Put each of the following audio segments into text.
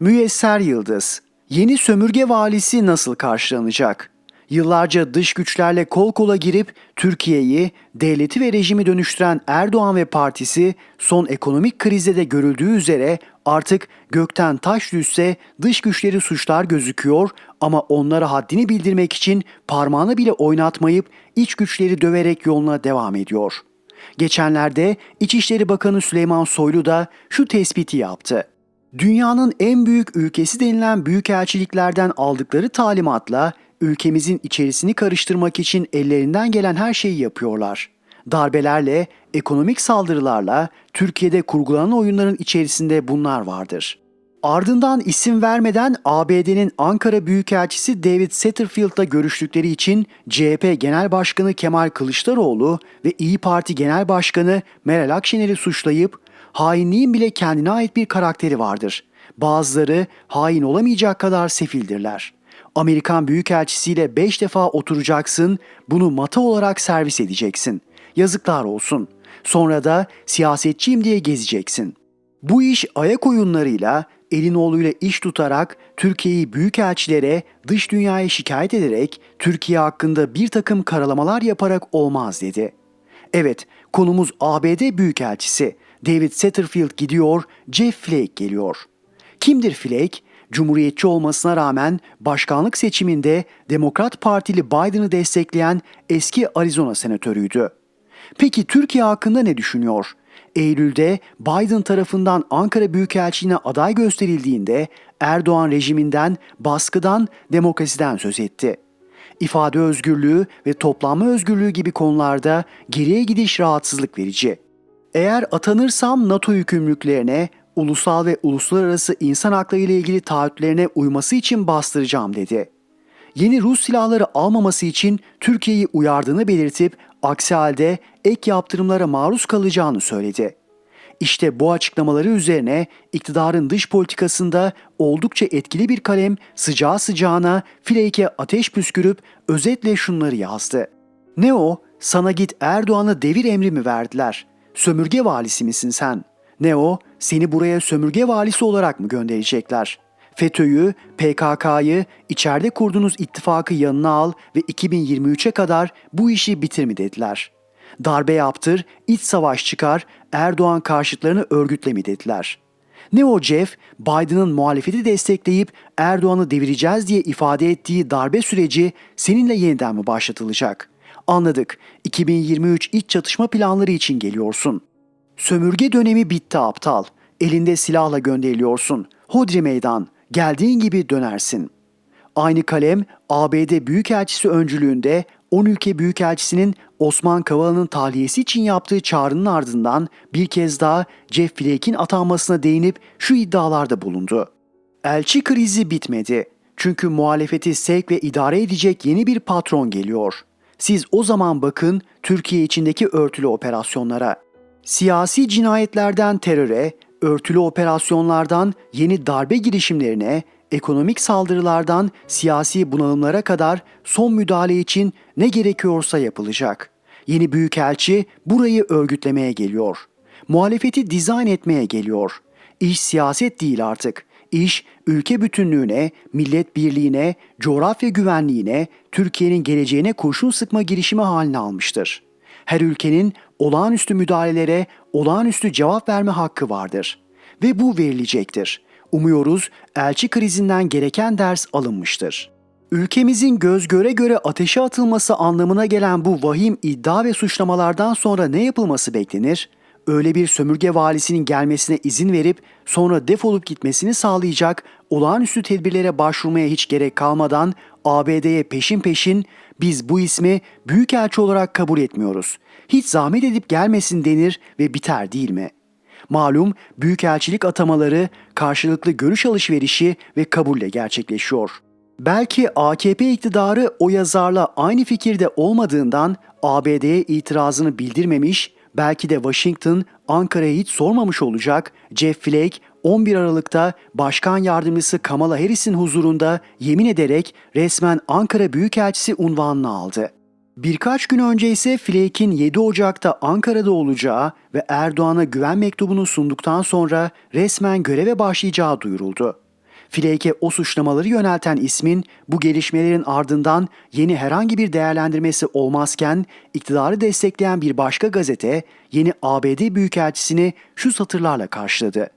Müyesser Yıldız, yeni sömürge valisi nasıl karşılanacak? Yıllarca dış güçlerle kol kola girip Türkiye'yi, devleti ve rejimi dönüştüren Erdoğan ve partisi son ekonomik krizde de görüldüğü üzere artık gökten taş düşse dış güçleri suçlar gözüküyor ama onlara haddini bildirmek için parmağını bile oynatmayıp iç güçleri döverek yoluna devam ediyor. Geçenlerde İçişleri Bakanı Süleyman Soylu da şu tespiti yaptı. Dünyanın en büyük ülkesi denilen büyükelçiliklerden aldıkları talimatla ülkemizin içerisini karıştırmak için ellerinden gelen her şeyi yapıyorlar. Darbelerle, ekonomik saldırılarla Türkiye'de kurgulanan oyunların içerisinde bunlar vardır. Ardından isim vermeden ABD'nin Ankara Büyükelçisi David Satterfield'la görüştükleri için CHP Genel Başkanı Kemal Kılıçdaroğlu ve İyi Parti Genel Başkanı Meral Akşener'i suçlayıp hainliğin bile kendine ait bir karakteri vardır. Bazıları hain olamayacak kadar sefildirler. Amerikan Büyükelçisiyle 5 defa oturacaksın, bunu mata olarak servis edeceksin. Yazıklar olsun. Sonra da siyasetçiyim diye gezeceksin. Bu iş ayak oyunlarıyla Elinoğlu'yla iş tutarak Türkiye'yi büyükelçilere dış dünyaya şikayet ederek Türkiye hakkında bir takım karalamalar yaparak olmaz dedi. Evet, konumuz ABD Büyükelçisi. David Satterfield gidiyor, Jeff Flake geliyor. Kimdir Flake? Cumhuriyetçi olmasına rağmen başkanlık seçiminde Demokrat Partili Biden'ı destekleyen eski Arizona senatörüydü. Peki Türkiye hakkında ne düşünüyor? Eylül'de Biden tarafından Ankara Büyükelçiliğine aday gösterildiğinde Erdoğan rejiminden, baskıdan, demokrasiden söz etti. İfade özgürlüğü ve toplanma özgürlüğü gibi konularda geriye gidiş rahatsızlık verici. Eğer atanırsam NATO yükümlülüklerine, ulusal ve uluslararası insan hakları ile ilgili taahhütlerine uyması için bastıracağım dedi. Yeni Rus silahları almaması için Türkiye'yi uyardığını belirtip aksi halde ek yaptırımlara maruz kalacağını söyledi. İşte bu açıklamaları üzerine iktidarın dış politikasında oldukça etkili bir kalem sıcağı sıcağına Flake'e ateş püskürüp özetle şunları yazdı. Ne o? Sana git Erdoğan'a devir emri mi verdiler? Sömürge valisi misin sen? Ne o? Seni buraya sömürge valisi olarak mı gönderecekler? FETÖ'yü, PKK'yı, içeride kurduğunuz ittifakı yanına al ve 2023'e kadar bu işi bitir mi dediler. Darbe yaptır, iç savaş çıkar, Erdoğan karşıtlarını örgütle mi dediler. Ne o Jeff, Biden'ın muhalefeti destekleyip Erdoğan'ı devireceğiz diye ifade ettiği darbe süreci seninle yeniden mi başlatılacak? Anladık, 2023 iç çatışma planları için geliyorsun. Sömürge dönemi bitti aptal. Elinde silahla gönderiliyorsun. Hodri meydan. Geldiğin gibi dönersin. Aynı kalem ABD Büyükelçisi öncülüğünde 10 ülke Büyükelçisinin Osman Kavala'nın tahliyesi için yaptığı çağrının ardından bir kez daha Jeff Flake'in atanmasına değinip şu iddialarda bulundu. Elçi krizi bitmedi. Çünkü muhalefeti sevk ve idare edecek yeni bir patron geliyor. Siz o zaman bakın Türkiye içindeki örtülü operasyonlara. Siyasi cinayetlerden teröre, örtülü operasyonlardan yeni darbe girişimlerine, ekonomik saldırılardan siyasi bunalımlara kadar son müdahale için ne gerekiyorsa yapılacak. Yeni büyükelçi burayı örgütlemeye geliyor. Muhalefeti dizayn etmeye geliyor. İş siyaset değil artık. İş ülke bütünlüğüne, millet birliğine, coğrafya güvenliğine, Türkiye'nin geleceğine kurşun sıkma girişimi haline almıştır. Her ülkenin olağanüstü müdahalelere olağanüstü cevap verme hakkı vardır ve bu verilecektir. Umuyoruz elçi krizinden gereken ders alınmıştır. Ülkemizin göz göre göre ateşe atılması anlamına gelen bu vahim iddia ve suçlamalardan sonra ne yapılması beklenir? Öyle bir sömürge valisinin gelmesine izin verip sonra defolup gitmesini sağlayacak olağanüstü tedbirlere başvurmaya hiç gerek kalmadan ABD'ye peşin peşin biz bu ismi büyükelçi olarak kabul etmiyoruz. Hiç zahmet edip gelmesin denir ve biter değil mi? Malum büyükelçilik atamaları karşılıklı görüş alışverişi ve kabulle gerçekleşiyor. Belki AKP iktidarı o yazarla aynı fikirde olmadığından ABD'ye itirazını bildirmemiş, belki de Washington Ankara'ya hiç sormamış olacak. Jeff Flake 11 Aralık'ta Başkan Yardımcısı Kamala Harris'in huzurunda yemin ederek resmen Ankara Büyükelçisi unvanını aldı. Birkaç gün önce ise Flake'in 7 Ocak'ta Ankara'da olacağı ve Erdoğan'a güven mektubunu sunduktan sonra resmen göreve başlayacağı duyuruldu. Flake'e o suçlamaları yönelten ismin bu gelişmelerin ardından yeni herhangi bir değerlendirmesi olmazken iktidarı destekleyen bir başka gazete yeni ABD Büyükelçisini şu satırlarla karşıladı.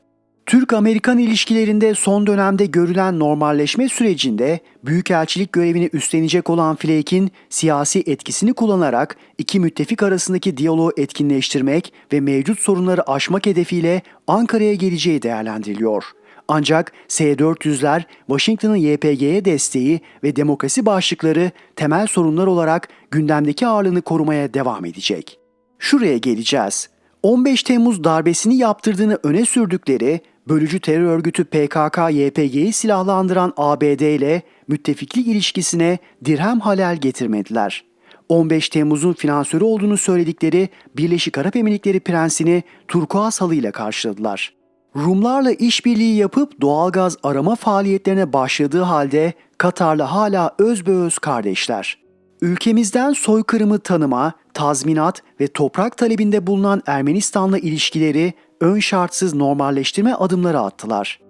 Türk-Amerikan ilişkilerinde son dönemde görülen normalleşme sürecinde büyükelçilik görevini üstlenecek olan Flake'in siyasi etkisini kullanarak iki müttefik arasındaki diyaloğu etkinleştirmek ve mevcut sorunları aşmak hedefiyle Ankara'ya geleceği değerlendiriliyor. Ancak S-400'ler Washington'ın YPG'ye desteği ve demokrasi başlıkları temel sorunlar olarak gündemdeki ağırlığını korumaya devam edecek. Şuraya geleceğiz. 15 Temmuz darbesini yaptırdığını öne sürdükleri bölücü terör örgütü PKK-YPG'yi silahlandıran ABD ile müttefiklik ilişkisine dirhem halel getirmediler. 15 Temmuz'un finansörü olduğunu söyledikleri Birleşik Arap Emirlikleri prensini turkuaz halıyla karşıladılar. Rumlarla işbirliği yapıp doğalgaz arama faaliyetlerine başladığı halde Katar'la hala özbeöz kardeşler. Ülkemizden soykırımı tanıma, tazminat ve toprak talebinde bulunan Ermenistan'la ilişkileri ön şartsız normalleştirme adımları attılar.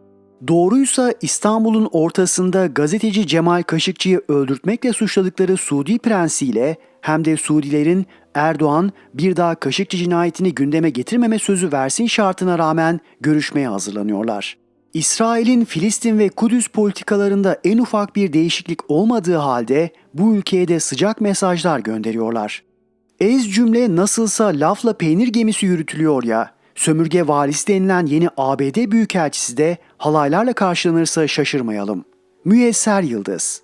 Doğruysa İstanbul'un ortasında gazeteci Cemal Kaşıkçı'yı öldürtmekle suçladıkları Suudi prensiyle hem de Suudilerin Erdoğan bir daha Kaşıkçı cinayetini gündeme getirmeme sözü versin şartına rağmen görüşmeye hazırlanıyorlar. İsrail'in Filistin ve Kudüs politikalarında en ufak bir değişiklik olmadığı halde bu ülkeye de sıcak mesajlar gönderiyorlar. Ez cümle nasılsa lafla peynir gemisi yürütülüyor ya, sömürge valisi denilen yeni ABD Büyükelçisi de halaylarla karşılanırsa şaşırmayalım. Müyesser Yıldız